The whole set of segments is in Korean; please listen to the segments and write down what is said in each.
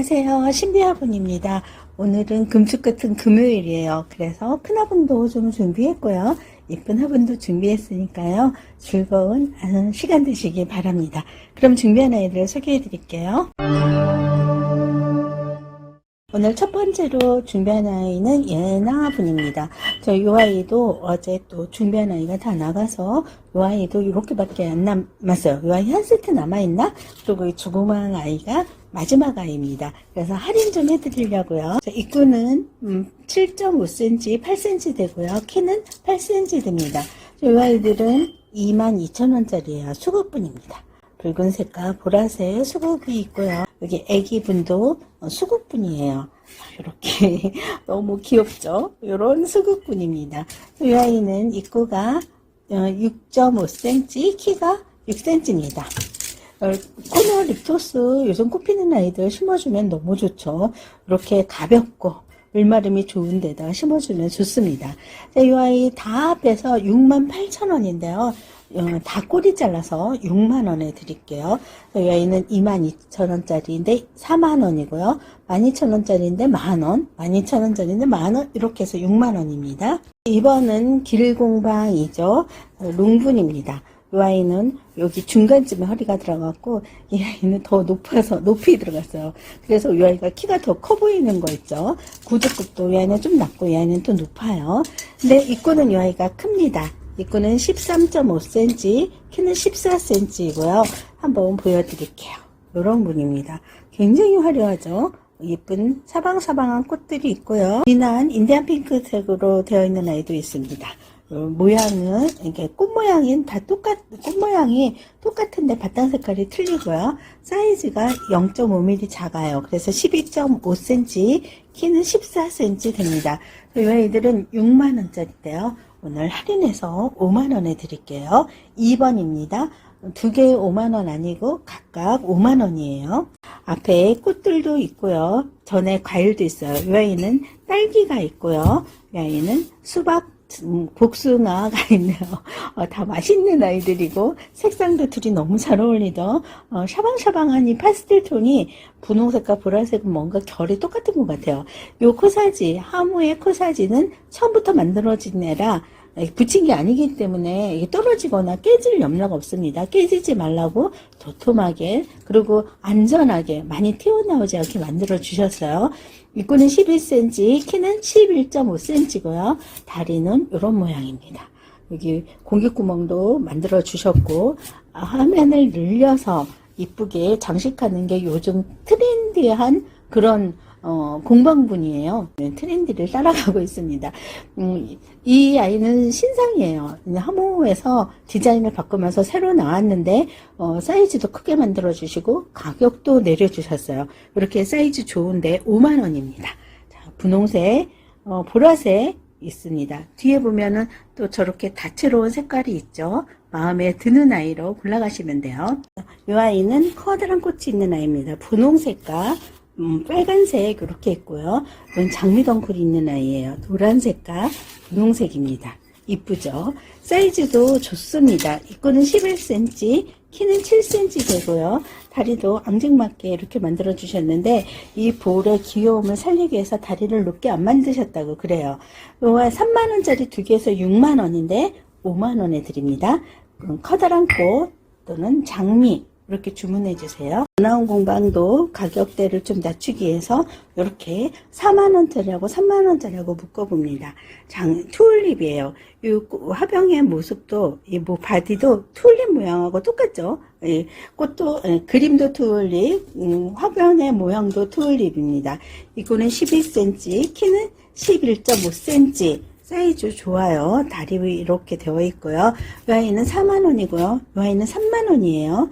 안녕하세요. 신비화분입니다. 오늘은 금축 같은 금요일이에요. 그래서 큰 화분도 좀 준비했고요. 예쁜 화분도 준비했으니까요. 즐거운 아, 시간 되시기 바랍니다. 그럼 준비한 아이들을 소개해 드릴게요. 오늘 첫 번째로 준비한 아이는 예나 분입니다. 저이 아이도 어제 또 준비한 아이가 다 나가서 이 아이도 이렇게밖에 안 남았어요. 이 아이 한 세트 남아있나? 그리고 이 조그마한 아이가 마지막 아이입니다. 그래서 할인 좀 해드리려고요. 자, 입구는 음, 7.5cm, 8cm 되고요. 키는 8cm 됩니다. 이 아이들은 22,000원짜리예요. 수국분입니다. 붉은색과 보라색 수국이 있고요. 여기 애기분도 어, 수국분이에요. 이렇게 너무 귀엽죠? 이런 수국분입니다. 이 아이는 입구가 6.5cm, 키가 6cm입니다. 어, 코너 립토스 요즘 꽃피는 아이들 심어주면 너무 좋죠. 이렇게 가볍고 물마름이 좋은 데다 심어주면 좋습니다. 자, 이 아이 다 합해서 68,000원인데요. 어, 다 꼬리 잘라서 6만 원에 드릴게요. 이 아이는 22,000원짜리인데 4만 원이고요. 12,000원짜리인데 만 원, 12,000원짜리인데 만 원, 이렇게 해서 6만 원입니다. 2번은 길공방이죠. 어, 롱분입니다. 이 아이는 여기 중간쯤에 허리가 들어갔고 이 아이는 더 높아서 높이 들어갔어요. 그래서 이 아이가 키가 더 커 보이는 거 있죠. 구두급도 이 아이는 좀 낮고 이 아이는 또 높아요. 근데 입구는 이 아이가 큽니다. 입구는 13.5cm, 키는 14cm이고요. 한번 보여드릴게요. 이런 분입니다. 굉장히 화려하죠. 예쁜 사방사방한 꽃들이 있고요. 진한 인디안 핑크색으로 되어 있는 아이도 있습니다. 어, 모양은 이게 꽃 모양인 다 똑같 꽃 모양이 똑같은데 바탕 색깔이 틀리고요. 사이즈가 0.5mm 작아요. 그래서 12.5cm, 키는 14cm 됩니다. 이 아이들은 6만 원짜리인데요. 오늘 할인해서 5만 원에 드릴게요. 2번입니다. 두 개에 5만 원 아니고 각각 5만 원이에요. 앞에 꽃들도 있고요. 전에 과일도 있어요. 이 아이는 딸기가 있고요. 이 아이는 수박 음, 복숭아가 있네요. 어, 다 맛있는 아이들이고 색상도 둘이 너무 잘 어울리죠. 어, 샤방샤방한 이 파스텔 톤이 분홍색과 보라색은 뭔가 결이 똑같은 것 같아요. 요 코사지 하무의 코사지는 처음부터 만들어진 애라 붙인 게 아니기 때문에 이게 떨어지거나 깨질 염려가 없습니다. 깨지지 말라고 도톰하게 그리고 안전하게 많이 튀어나오지 않게 만들어 주셨어요. 입구는 11cm, 키는 11.5cm고요. 다리는 이런 모양입니다. 여기 공기구멍도 만들어 주셨고 아, 화면을 늘려서 이쁘게 장식하는 게 요즘 트렌디한 그런 어, 공방분이에요. 네, 트렌디를 따라가고 있습니다. 음, 이 아이는 신상이에요. 하모에서 디자인을 바꾸면서 새로 나왔는데, 어, 사이즈도 크게 만들어 주시고, 가격도 내려주셨어요. 이렇게 사이즈 좋은데 5만 원입니다. 자, 분홍색, 어, 보라색 있습니다. 뒤에 보면은 또 저렇게 다채로운 색깔이 있죠. 마음에 드는 아이로 골라가시면 돼요. 이 아이는 커다란 꽃이 있는 아이입니다. 분홍색과 음, 빨간색 이렇게 있고요. 이건 장미덩쿨이 있는 아이예요. 노란색과 분홍색입니다. 이쁘죠? 사이즈도 좋습니다. 이거는 11cm, 키는 7cm 되고요. 다리도 앙증맞게 이렇게 만들어 주셨는데 이 볼의 귀여움을 살리기 위해서 다리를 높게 안 만드셨다고 그래요. 요가 3만원짜리 두 개에서 6만원인데 5만원에 드립니다. 음, 커다란 꽃 또는 장미 이렇게 주문해 주세요. 나온 공방도 가격대를 좀 낮추기 위해서 이렇게 4만원짜리하고 3만원짜리하고 묶어봅니다. 장, 튤립이에요. 이 화병의 모습도, 이 뭐 바디도 튤립 모양하고 똑같죠? 예, 꽃도, 예, 그림도 튤립, 음, 화병의 모양도 튤립입니다. 이거는 12cm, 키는 11.5cm. 사이즈 좋아요. 다리 위 이렇게 되어 있고요. 이 아이는 4만원이고요. 이 아이는 3만원이에요.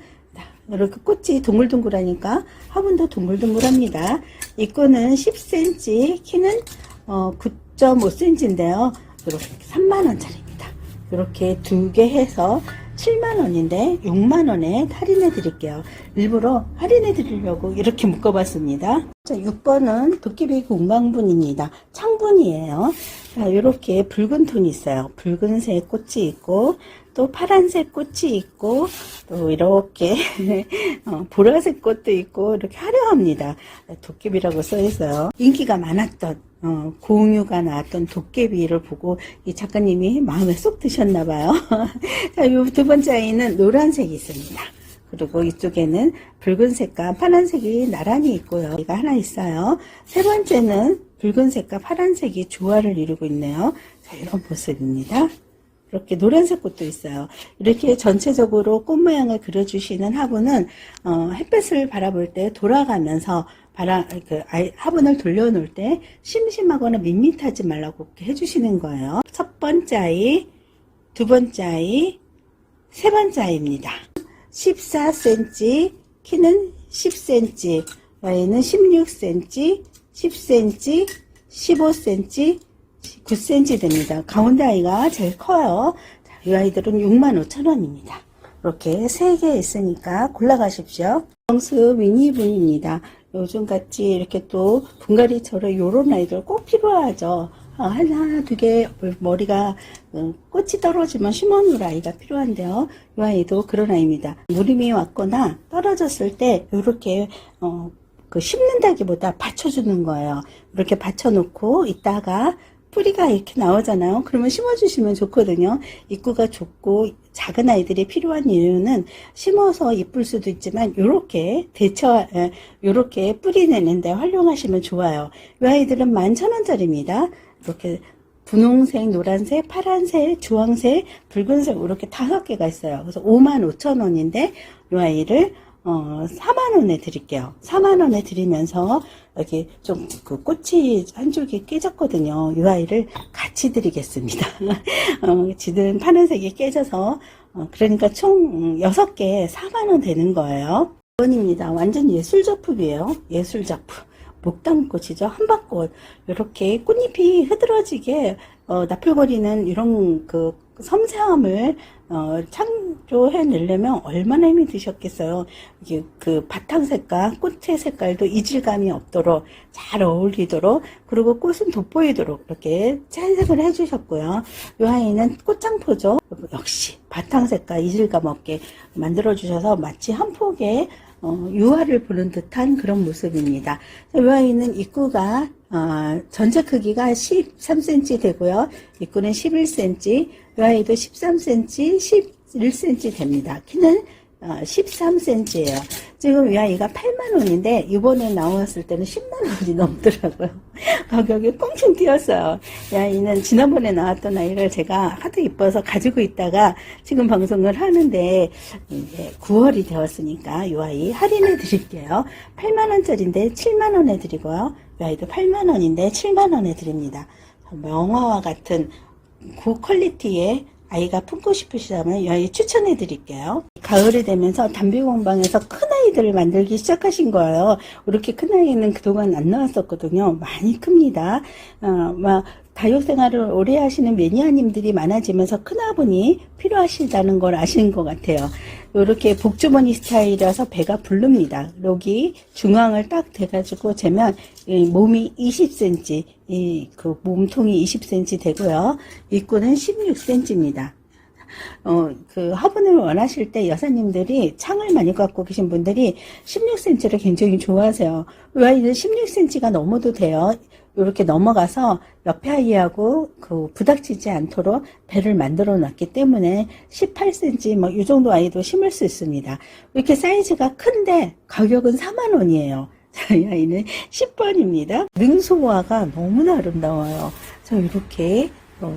이렇게 꽃이 동글동글하니까 화분도 동글동글합니다. 이 거는 10cm, 키는 어, 9.5cm인데요. 이렇게 3만원짜리입니다. 이렇게 두 개 해서 7만원인데 6만원에 할인해 드릴게요. 일부러 할인해 드리려고 이렇게 묶어봤습니다. 자, 6번은 도깨비 공방분입니다. 창분이에요. 자, 이렇게 붉은 톤이 있어요. 붉은색 꽃이 있고 또 파란색 꽃이 있고 또 이렇게 어, 보라색 꽃도 있고 이렇게 화려합니다. 도깨비라고 써 있어요. 인기가 많았던 어, 공유가 나왔던 도깨비를 보고 이 작가님이 마음에 쏙 드셨나 봐요. 자, 이 두 번째 아이는 노란색이 있습니다. 그리고 이쪽에는 붉은색과 파란색이 나란히 있고요. 이가 하나 있어요. 세 번째는 붉은색과 파란색이 조화를 이루고 있네요. 자, 이런 모습입니다. 이렇게 노란색 꽃도 있어요. 이렇게 전체적으로 꽃 모양을 그려주시는 화분은 어, 햇볕을 바라볼 때 돌아가면서 바라 그 화분을 돌려놓을 때 심심하거나 밋밋하지 말라고 해주시는 거예요. 첫 번째 아이, 두 번째 아이, 세 번째 아이입니다. 14cm, 키는 10cm, 여기는 16cm, 10cm, 15cm, 9cm 됩니다. 가운데 아이가 제일 커요. 자, 이 아이들은 65,000원입니다. 이렇게 3개 있으니까 골라가십시오. 정수 미니분입니다. 요즘같이 이렇게 또 분갈이처럼 요런 아이들 꼭 필요하죠. 어, 하나, 두 개, 머리가, 어, 꽃이 떨어지면 심어놓을 아이가 필요한데요. 이 아이도 그런 아이입니다. 무림이 왔거나 떨어졌을 때, 요렇게, 어, 그 심는다기보다 받쳐주는 거예요. 이렇게 받쳐놓고 있다가 뿌리가 이렇게 나오잖아요. 그러면 심어주시면 좋거든요. 입구가 좁고 작은 아이들이 필요한 이유는 심어서 이쁠 수도 있지만 요렇게 대처 에, 요렇게 뿌리 내는데 활용하시면 좋아요. 이 아이들은 11,000원짜리입니다. 이렇게 분홍색, 노란색, 파란색, 주황색, 붉은색 이렇게 다섯 개가 있어요. 그래서 55,000원인데 이 아이를 어, 4만원에 드릴게요. 4만원에 드리면서, 여기 좀 그 꽃이 한 줄기 깨졌거든요. 이 아이를 같이 드리겠습니다. 어, 지금 파란색이 깨져서, 어, 그러니까 총 6개 4만원 되는 거예요. 원입니다. 완전 예술 작품이에요. 예술 작품. 목단꽃이죠. 한박꽃. 이렇게 꽃잎이 흐드러지게, 어, 나풀거리는 이런 그 섬세함을 어, 창조해 내려면 얼마나 힘이 드셨겠어요. 이게 그 바탕색과 꽃의 색깔도 이질감이 없도록 잘 어울리도록 그리고 꽃은 돋보이도록 이렇게 채색을 해주셨고요. 이 아이는 꽃장포죠. 역시 바탕색과 이질감 없게 만들어 주셔서 마치 한 폭의 어, 유화를 보는 듯한 그런 모습입니다. 이 아이는 입구가 어, 전체 크기가 13cm 되고요. 입구는 11cm, 이 아이도 13cm, 11cm 됩니다. 키는 어, 13cm예요. 지금 이 아이가 8만 원인데 이번에 나왔을 때는 10만 원이 넘더라고요. 가격이 꽁충 뛰었어요. 이 아이는 지난번에 나왔던 아이를 제가 하도 이뻐서 가지고 있다가 지금 방송을 하는데 이제 9월이 되었으니까 이 아이 할인해 드릴게요. 8만 원짜리인데 7만 원에 드리고요. 이 아이도 8만 원인데 7만 원에 드립니다. 명화와 같은 고퀄리티의 아이가 품고 싶으시다면 이 아이 추천해 드릴게요. 가을이 되면서 담비 공방에서 큰 아이들을 만들기 시작하신 거예요. 이렇게 큰 아이는 그동안 안 나왔었거든요. 많이 큽니다. 어, 막 다육 생활을 오래 하시는 매니아님들이 많아지면서 큰 화분이 필요하시다는 걸 아시는 것 같아요. 이렇게 복주머니 스타일이라서 배가 부릅니다. 여기 중앙을 딱 대가지고 재면 이 몸이 20cm, 이 그 몸통이 20cm 되고요. 입구는 16cm입니다. 어, 그 화분을 원하실 때 여사님들이 창을 많이 갖고 계신 분들이 16cm를 굉장히 좋아하세요. 왜 이제 16cm가 넘어도 돼요. 이렇게 넘어가서 옆에 아이하고 그 부닥치지 않도록 배를 만들어 놨기 때문에 18cm 뭐 이 정도 아이도 심을 수 있습니다. 이렇게 사이즈가 큰데 가격은 4만 원이에요. 자, 이 아이는 10번입니다. 능소화가 너무나 아름다워요. 자, 이렇게 어,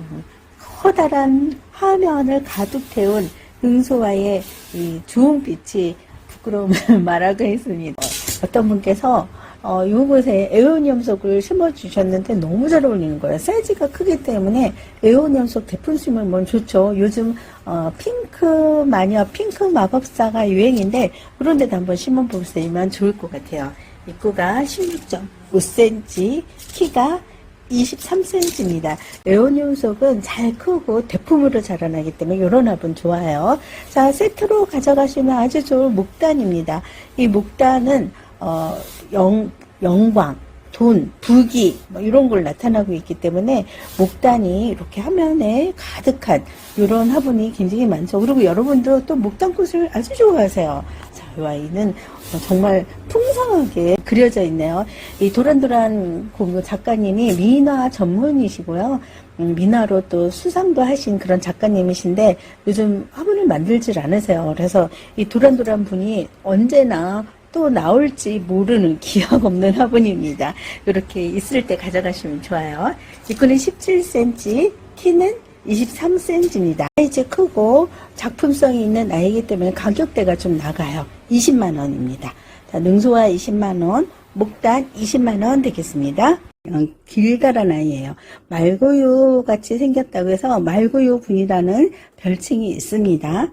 커다란 화면을 가득 태운 능소화의 이 주홍빛이 부끄러움을 말하고 있습니다. 어떤 분께서 어, 이곳에 에어니엄석을 심어주셨는데 너무 잘 어울리는 거예요. 사이즈가 크기 때문에 에어니엄석 대풍 심으면 좋죠. 요즘 어, 핑크 마녀, 핑크 마법사가 유행인데 그런 데도 한번 심어보시면 좋을 것 같아요. 입구가 16.5cm, 키가 23cm입니다. 에어니움속은 잘 크고 대품으로 자라나기 때문에 이런 화분 좋아요. 자, 세트로 가져가시면 아주 좋은 목단입니다. 이 목단은 어, 영, 영광, 돈, 부기 뭐 이런 걸 나타나고 있기 때문에 목단이 이렇게 화면에 가득한 이런 화분이 굉장히 많죠. 그리고 여러분도 또 목단꽃을 아주 좋아하세요. 아이는 정말 풍성하게 그려져 있네요. 이 도란도란 작가님이 미나 전문이시고요. 음, 미나로 또 수상도 하신 그런 작가님이신데 요즘 화분을 만들질 않으세요. 그래서 이 도란도란 분이 언제나 또 나올지 모르는 기억 없는 화분입니다. 이렇게 있을 때 가져가시면 좋아요. 입구는 17cm, 키는 23cm입니다. 사이즈 크고 작품성이 있는 아이기 때문에 가격대가 좀 나가요. 20만원입니다. 자, 능소화 20만원, 목단 20만원 되겠습니다. 어, 길다란 아이예요. 말고요 같이 생겼다고 해서 말고요 분이라는 별칭이 있습니다.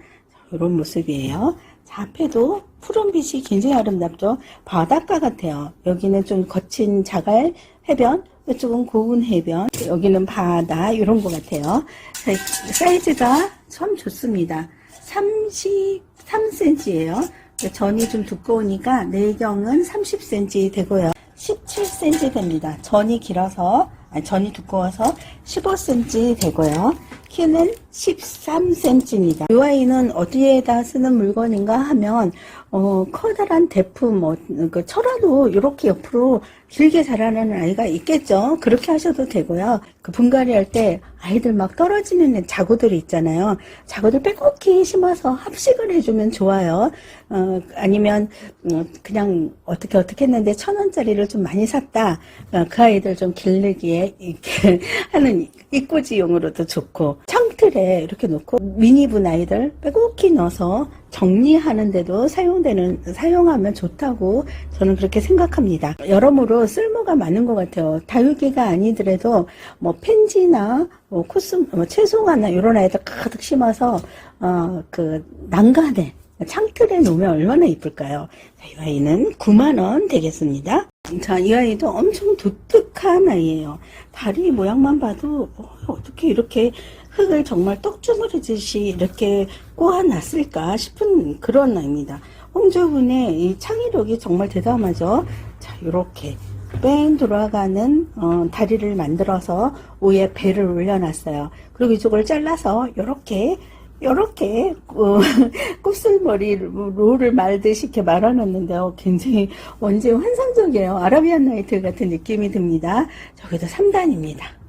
이런 모습이에요. 자, 앞에도 푸른빛이 굉장히 아름답죠. 바닷가 같아요. 여기는 좀 거친 자갈 해변, 이쪽은 고운 해변, 여기는 바다 이런 것 같아요. 자, 사이즈가 참 좋습니다. 33cm예요. 전이 좀 두꺼우니까 내경은 30cm 되고요. 17cm 됩니다. 전이 길어서 아니, 전이 두꺼워서 15cm 되고요. 키는 13cm입니다. 이 아이는 어디에다 쓰는 물건인가 하면 어, 커다란 대품, 뭐, 그 철화도 이렇게 옆으로 길게 자라는 아이가 있겠죠. 그렇게 하셔도 되고요. 그 분갈이 할 때 아이들 막 떨어지는 자구들이 있잖아요. 자구들 빼곡히 심어서 합식을 해주면 좋아요. 어, 아니면, 어, 그냥 어떻게 어떻게 했는데 천 원짜리를 좀 많이 샀다. 어, 그 아이들 좀 길르기에 이렇게 하는 입꼬지용으로도 좋고. 창틀에 이렇게 놓고 미니분 아이들 빼곡히 넣어서 정리하는데도 사용되는 사용하면 좋다고 저는 그렇게 생각합니다. 여러모로 쓸모가 많은 것 같아요. 다육이가 아니더라도 뭐 펜지나 뭐 코스 뭐 채송화나 이런 아이들 가득 심어서 어 그 난간에 창틀에 놓으면 얼마나 이쁠까요? 자, 이 아이는 9만 원 되겠습니다. 자, 이 아이도 엄청 독특한 아이예요. 다리 모양만 봐도 어, 어떻게 이렇게 흙을 정말 떡주무리듯이 이렇게 꼬아놨을까 싶은 그런 아이입니다. 홍조분의 이 창의력이 정말 대담하죠. 자, 이렇게 뺑 돌아가는 어, 다리를 만들어서 위에 배를 올려놨어요. 그리고 이쪽을 잘라서 이렇게 이렇게 어, 곱슬머리를 말듯이 이렇게 말아놨는데요. 굉장히 완전 환상적이에요. 아라비안 나이트 같은 느낌이 듭니다. 저기도 3단입니다.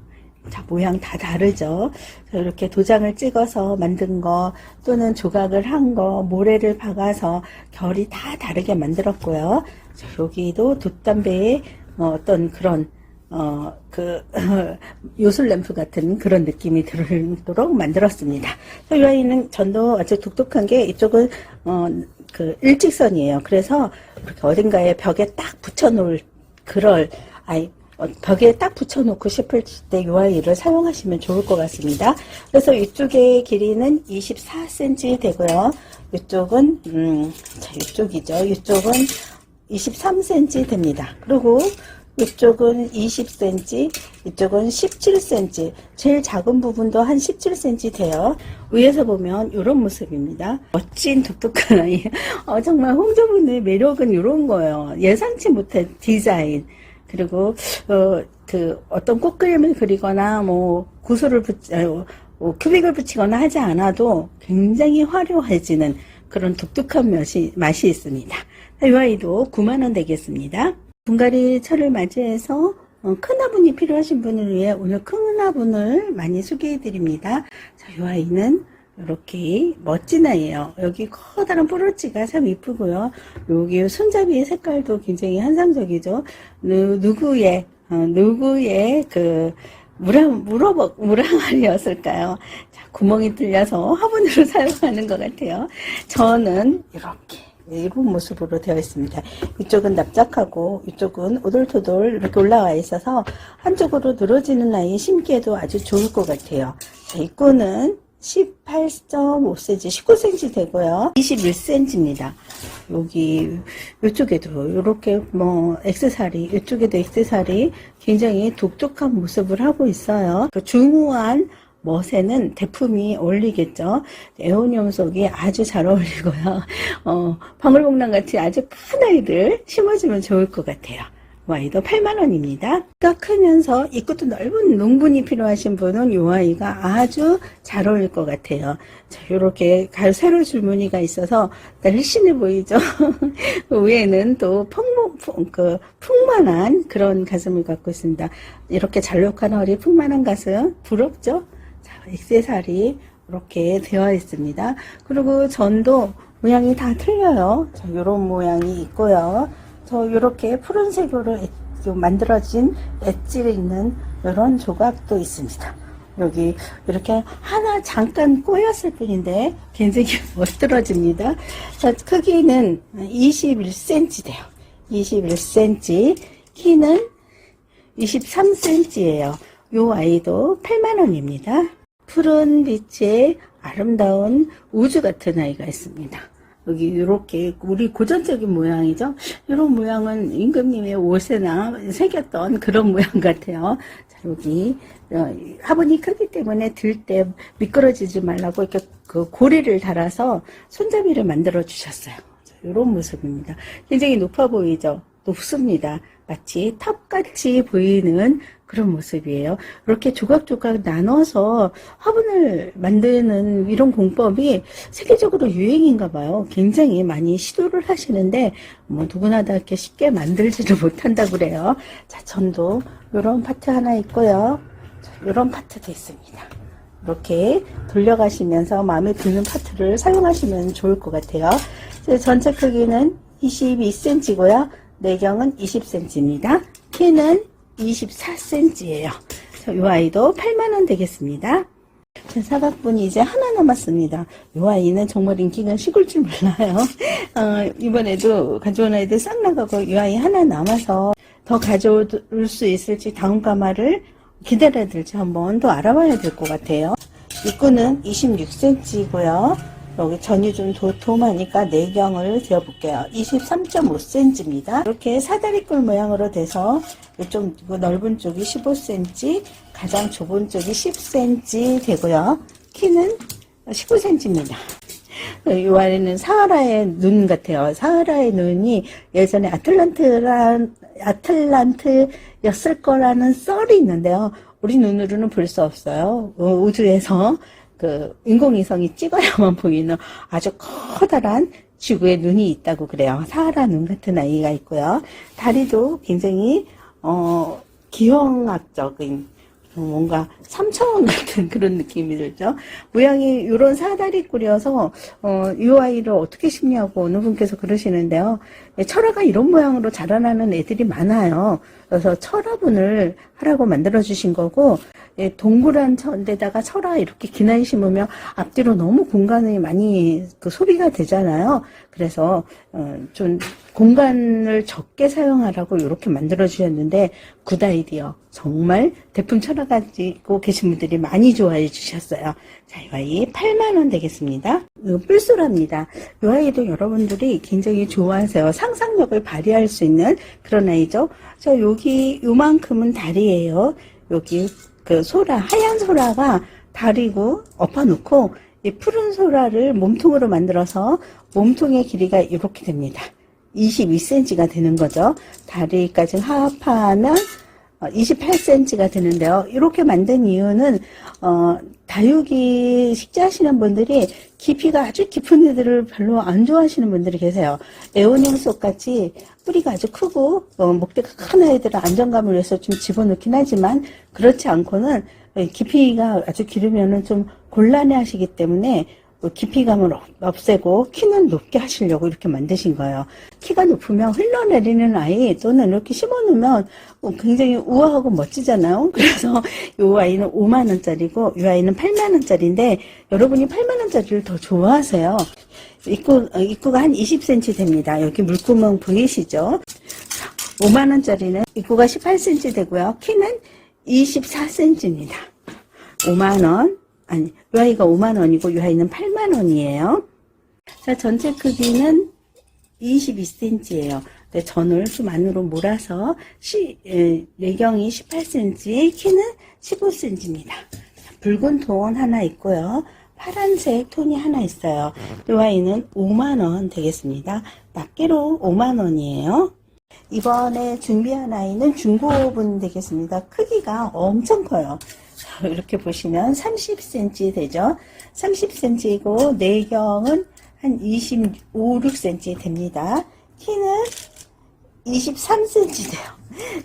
자, 모양 다 다르죠. 자, 이렇게 도장을 찍어서 만든 거 또는 조각을 한 거, 모래를 박아서 결이 다 다르게 만들었고요. 자, 여기도 돛담배의 어, 어떤 그런 어, 그, 요술 램프 같은 그런 느낌이 들도록 만들었습니다. 이 아이는 전도 아주 독특한 게 이쪽은, 어, 그 일직선이에요. 그래서 어딘가에 벽에 딱 붙여놓을, 그럴, 아이, 어, 벽에 딱 붙여놓고 싶을 때 이 아이를 사용하시면 좋을 것 같습니다. 그래서 이쪽의 길이는 24cm 되고요. 이쪽은, 음, 자, 이쪽이죠. 이쪽은 23cm 됩니다. 그리고 이쪽은 20cm, 이쪽은 17cm, 제일 작은 부분도 한 17cm 돼요. 위에서 보면 이런 모습입니다. 멋진 독특한 아이. 어, 정말 홍조분의 매력은 이런 거예요. 예상치 못한 디자인. 그리고 어, 그 어떤 꽃그림을 그리거나 뭐 구슬을 붙, 어, 어, 큐빅을 붙이거나 하지 않아도 굉장히 화려해지는 그런 독특한 맛이, 맛이 있습니다. 이 아이도 9만원 되겠습니다. 분갈이 철을 맞이해서 어, 큰 화분이 필요하신 분을 위해 오늘 큰 화분을 많이 소개해 드립니다. 자, 이 아이는 이렇게 멋진 아이예요. 여기 커다란 뽀로치가 참 이쁘고요. 여기 손잡이의 색깔도 굉장히 환상적이죠. 누, 누구의 어, 누구의 그 무라 물어버 무라말이었을까요? 자, 구멍이 뚫려서 화분으로 사용하는 것 같아요. 저는 이렇게 이런 모습으로 되어 있습니다. 이쪽은 납작하고 이쪽은 오돌토돌 이렇게 올라와 있어서 한쪽으로 늘어지는 아이 심기에도 아주 좋을 것 같아요. 자, 입구는 18.5cm, 19cm 되고요. 21cm입니다. 여기 이쪽에도 이렇게 뭐 액세서리, 이쪽에도 액세서리 굉장히 독특한 모습을 하고 있어요. 그 중후한 멋에는 대품이 어울리겠죠. 애호염속이 아주 잘 어울리고요. 어, 방울복랑 같이 아주 큰 아이들 심어주면 좋을 것 같아요. 아이도 8만원입니다. 가 크면서 입구도 넓은 농분이 필요하신 분은 이 아이가 아주 잘 어울릴 것 같아요. 자, 요렇게 가- 세로 줄무늬가 있어서 날씬해 보이죠? 그 위에는 또 풍무, 풍, 그, 풍만한 그런 가슴을 갖고 있습니다. 이렇게 잘록한 허리, 풍만한 가슴, 부럽죠? 자, 액세서리 이렇게 되어 있습니다. 그리고 전도 모양이 다 틀려요. 자, 요런 모양이 있고요. 저 이렇게 푸른색으로 만들어진 엣지가 있는 이런 조각도 있습니다. 여기 이렇게 하나 잠깐 꼬였을 뿐인데 굉장히 멋들어집니다. 자, 크기는 21cm 돼요. 21cm. 키는 23cm예요. 요 아이도 8만원입니다. 푸른 빛의 아름다운 우주 같은 아이가 있습니다. 여기 이렇게 우리 고전적인 모양이죠. 이런 모양은 임금님의 옷에나 새겼던 그런 모양 같아요. 자, 여기 어, 화분이 크기 때문에 들 때 미끄러지지 말라고 이렇게 그 고리를 달아서 손잡이를 만들어 주셨어요. 이런 모습입니다. 굉장히 높아 보이죠? 높습니다. 마치 탑같이 보이는 그런 모습이에요. 이렇게 조각조각 나눠서 화분을 만드는 이런 공법이 세계적으로 유행인가 봐요. 굉장히 많이 시도를 하시는데 뭐 누구나 다 이렇게 쉽게 만들지를 못한다 그래요. 자, 전도 이런 파트 하나 있고요. 이런 파트도 있습니다. 이렇게 돌려가시면서 마음에 드는 파트를 사용하시면 좋을 것 같아요. 제 전체 크기는 22cm고요. 내경은 20cm입니다. 키는 24cm예요. 이 아이도 8만원 되겠습니다. 제 사각분이 이제 하나 남았습니다. 이 아이는 정말 인기가 식을 줄 몰라요. 어, 이번에도 가져온 아이들 싹 나가고 이 아이 하나 남아서 더 가져올 수 있을지 다음 가마를 기다려야 될지 한번 더 알아봐야 될 것 같아요. 입구는 26cm고요. 여기 전이 좀 도톰하니까 내경을 재어볼게요. 23.5cm입니다. 이렇게 사다리꼴 모양으로 돼서 좀 넓은 쪽이 15cm, 가장 좁은 쪽이 10cm 되고요. 키는 19cm입니다. 이 아래는 사하라의 눈 같아요. 사하라의 눈이 예전에 아틀란트란, 아틀란트였을 거라는 썰이 있는데요. 우리 눈으로는 볼 수 없어요. 어, 우주에서 그 인공위성이 찍어야만 보이는 아주 커다란 지구에 눈이 있다고 그래요. 사하라 눈 같은 아이가 있고요. 다리도 굉장히 어 기형학적인 뭔가 삼차원 같은 그런 느낌이 들죠. 모양이 이런 사다리 꼴이어서 어, 이 아이를 어떻게 심냐고 어느 분께서 그러시는데요. 예, 철화가 이런 모양으로 자라나는 애들이 많아요. 그래서 철화분을 하라고 만들어 주신 거고 예, 동그란 천데다가 철화 이렇게 기나이 심으면 앞뒤로 너무 공간이 많이 그 소비가 되잖아요. 그래서 어, 좀 공간을 적게 사용하라고 이렇게 만들어 주셨는데 굿 아이디어 정말 대품 철화 가지고 계신 분들이 많이 좋아해 주셨어요. 자, 이 아이 8만 원 되겠습니다. 이거 뿔소랍니다. 이 아이도 여러분들이 굉장히 좋아하세요. 상상력을 발휘할 수 있는 그런 아이죠. 자, 여기 요만큼은 다리예요. 여기 그 소라 하얀 소라가 다리고 엎어놓고 이 푸른 소라를 몸통으로 만들어서 몸통의 길이가 이렇게 됩니다. 22cm가 되는 거죠. 다리까지 합하면 28cm가 되는데요. 이렇게 만든 이유는 어, 다육이 식재하시는 분들이 깊이가 아주 깊은 애들을 별로 안 좋아하시는 분들이 계세요. 에오닝 속같이 뿌리가 아주 크고 어, 목대가 큰 아이들은 안정감을 위해서 좀 집어넣긴 하지만 그렇지 않고는 깊이가 아주 길으면은 좀 곤란해 하시기 때문에 깊이감을 없- 없애고 키는 높게 하시려고 이렇게 만드신 거예요. 키가 높으면 흘러내리는 아이 또는 이렇게 심어놓으면 굉장히 우아하고 멋지잖아요. 그래서 이 아이는 5만 원짜리고 이 아이는 8만 원짜리인데 여러분이 8만 원짜리를 더 좋아하세요. 입구 어, 입구가 한 20cm 됩니다. 여기 물구멍 보이시죠? 5만 원짜리는 입구가 18cm 되고요. 키는 24cm입니다. 5만 원. 아니, 이 아이가 5만 원이고 이 아이는 8만 원이에요. 자, 전체 크기는 22cm예요. 네, 전을 좀 안으로 몰아서 시, 에, 내경이 18cm, 키는 15cm입니다. 붉은 톤 하나 있고요. 파란색 톤이 하나 있어요. 이 아이는 5만 원 되겠습니다. 낱개로 5만 원이에요. 이번에 준비한 아이는 중고분 되겠습니다. 크기가 엄청 커요. 이렇게 보시면 30cm 되죠. 30cm이고 내경은 한 25, 6cm 됩니다. 키는 23cm 돼요.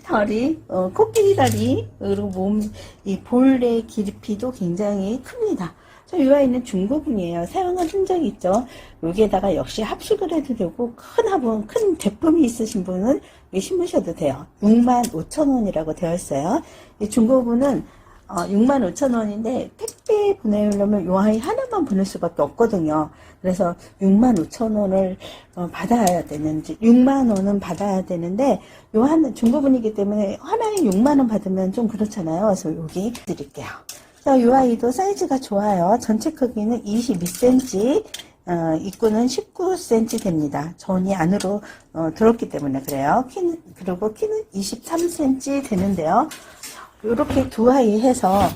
털이 어, 코끼리 다리 그리고 몸 이 볼의 깊이도 굉장히 큽니다. 저 이 아이는 중고분이에요. 사용한 흔적이 있죠. 여기에다가 역시 합숙을 해도 되고 큰 화분, 큰 제품이 있으신 분은 여기 심으셔도 돼요. 65,000원이라고 되어 있어요. 이 중고분은 어, 65,000원인데 택배 보내려면 요 아이 하나만 보낼 수밖에 없거든요. 그래서 65,000원을 어, 받아야 되는지 6만 원은 받아야 되는데 요 하나 중고분이기 때문에 하나에 6만 원 받으면 좀 그렇잖아요. 그래서 여기 드릴게요. 자, 요 아이도 사이즈가 좋아요. 전체 크기는 22cm, 어, 입구는 19cm 됩니다. 전이 안으로 어, 들었기 때문에 그래요. 키는 그리고 키는 23cm 되는데요. 이렇게 두 아이 해서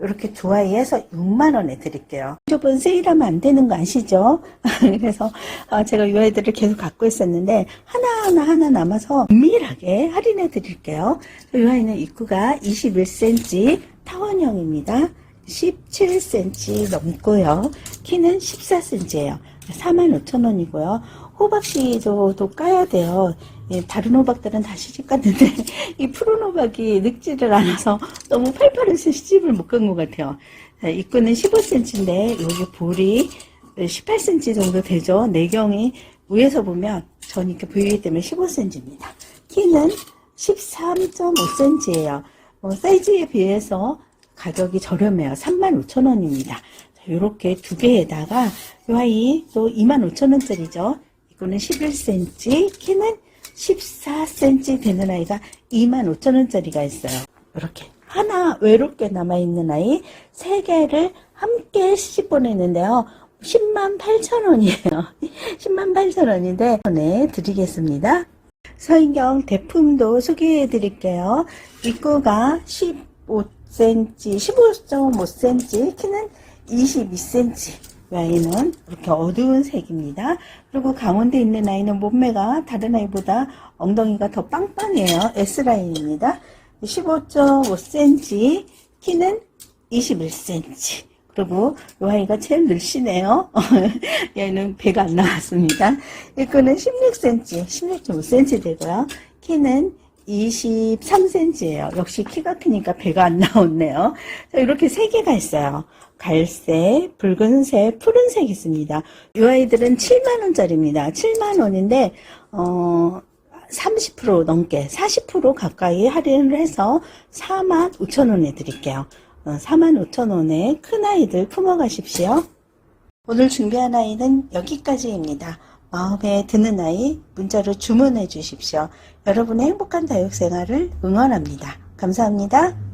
이렇게 두 아이 해서 6만 원에 드릴게요. 저번 세일하면 안 되는 거 아시죠? 그래서 어, 제가 이 아이들을 계속 갖고 있었는데 하나하나 하나 남아서 은밀하게 할인해 드릴게요. 이 아이는 입구가 21cm 타원형입니다. 17cm 넘고요. 키는 14cm예요. 45,000원이고요. 호박씨도 또 까야 돼요. 예, 다른 호박들은 다 시집 갔는데 이 푸른 호박이 늙지를 않아서 너무 팔팔해서 시집을 못 간 것 같아요. 자, 입구는 15cm인데 여기 볼이 18cm 정도 되죠. 내경이 위에서 보면 전 이렇게 보이기 때문에 15cm입니다. 키는 13.5cm예요. 어, 사이즈에 비해서 가격이 저렴해요. 35,000원입니다. 이렇게 두 개에다가 이 아이 또 25,000원짜리죠. 이거는 11cm, 키는 14cm 되는 아이가 25,000원짜리가 있어요. 이렇게 하나 외롭게 남아있는 아이 세 개를 함께 시집 보내는데요. 10만 8천 원이에요. 10만 8천 원인데 네 드리겠습니다. 서인경 대품도 소개해 드릴게요. 입구가 15cm, 15.5cm, 키는 22cm. 이 아이는 이렇게 어두운 색입니다. 그리고 강원도에 있는 아이는 몸매가 다른 아이보다 엉덩이가 더 빵빵해요. S라인입니다. 15.5cm, 키는 21cm. 그리고 이 아이가 제일 늘씬해요. 얘는 배가 안 나왔습니다. 이 거는 16cm, 16.5cm 되고요. 키는 23cm예요. 역시 키가 크니까 배가 안 나왔네요. 자, 이렇게 세 개가 있어요. 갈색, 붉은색, 푸른색 있습니다. 이 아이들은 7만원짜리입니다. 7만원인데, 어, 30% 넘게, 40% 가까이 할인을 해서 4만 5천원에 드릴게요. 어, 4만 5천원에 큰 아이들 품어 가십시오. 오늘 준비한 아이는 여기까지입니다. 마음에 드는 아이 문자로 주문해 주십시오. 여러분의 행복한 다육생활을 응원합니다. 감사합니다.